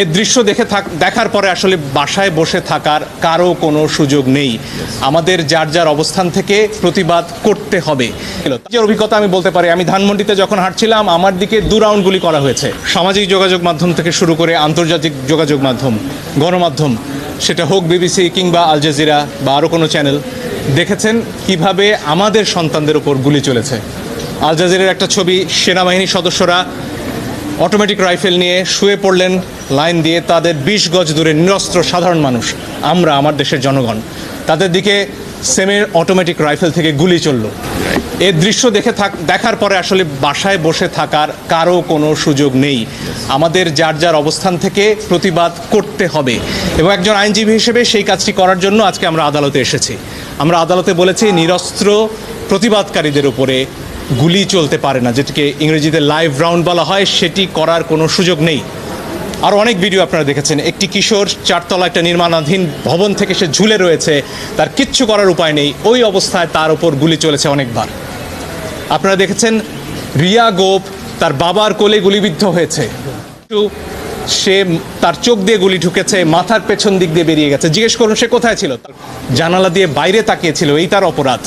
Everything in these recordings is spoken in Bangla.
এর দৃশ্য দেখে থাক, দেখার পরে আসলে বাসায় বসে থাকার কারও কোনো সুযোগ নেই। আমাদের যার যার অবস্থান থেকে প্রতিবাদ করতে হবে। যে অভিজ্ঞতা আমি বলতে পারি, আমি ধানমন্ডিতে যখন হাঁটছিলাম, আমার দিকে দু রাউন্ড গুলি করা হয়েছে। সামাজিক যোগাযোগ মাধ্যম থেকে শুরু করে আন্তর্জাতিক যোগাযোগ মাধ্যম, গণমাধ্যম, সেটা হোক বিবিসি কিংবা আল জাজিরা বা আরও কোনো চ্যানেল, দেখেছেন কীভাবে আমাদের সন্তানদের উপর গুলি চলেছে। আল জাজিরার একটা ছবি, সেনাবাহিনীর সদস্যরা অটোমেটিক রাইফেল নিয়ে শুয়ে পড়লেন, লাইন দিয়ে তাদের বিশ গজ দূরে নিরস্ত্র সাধারণ মানুষ, আমরা আমার দেশের জনগণ। তাদের দিকে সেমের অটোমেটিক রাইফেল থেকে গুলি চলল। এর দৃশ্য দেখে থাক, দেখার পরে আসলে বাসায় বসে থাকার কারও কোনো সুযোগ নেই। আমাদের যার যার অবস্থান থেকে প্রতিবাদ করতে হবে। এবং একজন আইনজীবী হিসেবে সেই কাজটি করার জন্য আজকে আমরা আদালতে এসেছি। আমরা আদালতে বলেছি, নিরস্ত্র প্রতিবাদকারীদের উপরে গুলি চলতে পারে না, যেটিকে ইংরেজিতে লাইভ রাউন্ড বলা হয়, সেটি করার কোনো সুযোগ নেই। আর অনেক ভিডিও আপনারা দেখেছেন। একটি কিশোর চারতলা একটা নির্মাণাধীন ভবন থেকে সে ঝুলে রয়েছে, তার কিচ্ছু করার উপায় নেই। ওই অবস্থায় তার ওপর গুলি চলেছে অনেকবার। আপনারা দেখেছেন, রিয়া গোপ তার বাবার কোলে গুলিবিদ্ধ হয়েছে। সে তার চোখ দিয়ে গুলি ঢুকেছে, মাথার পেছন দিক দিয়ে বেরিয়ে গেছে। জিজ্ঞেস করুন, সে কোথায় ছিল? জানালা দিয়ে বাইরে তাকিয়েছিল এই তার অপরাধ।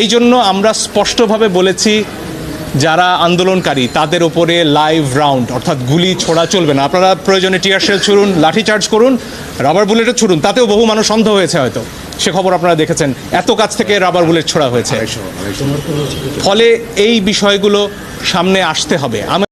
এই জন্য আমরা স্পষ্টভাবে বলেছি, যারা আন্দোলনকারী, তাদের ওপরে লাইভ রাউন্ড অর্থাৎ গুলি ছোড়া চলবে না। আপনারা প্রয়োজনে টিয়ার শেল ছুড়ুন লাঠিচার্জ করুন রাবার বুলেটও ছুড়ুন, তাতেও বহু মানুষ অন্ধ হয়েছে হয়তো। সে খবর আপনারা দেখেছেন। এত কাছ থেকে রাবার বুলেট ছোড়া হয়েছে। ফলে এই বিষয়গুলো সামনে আসতে হবে।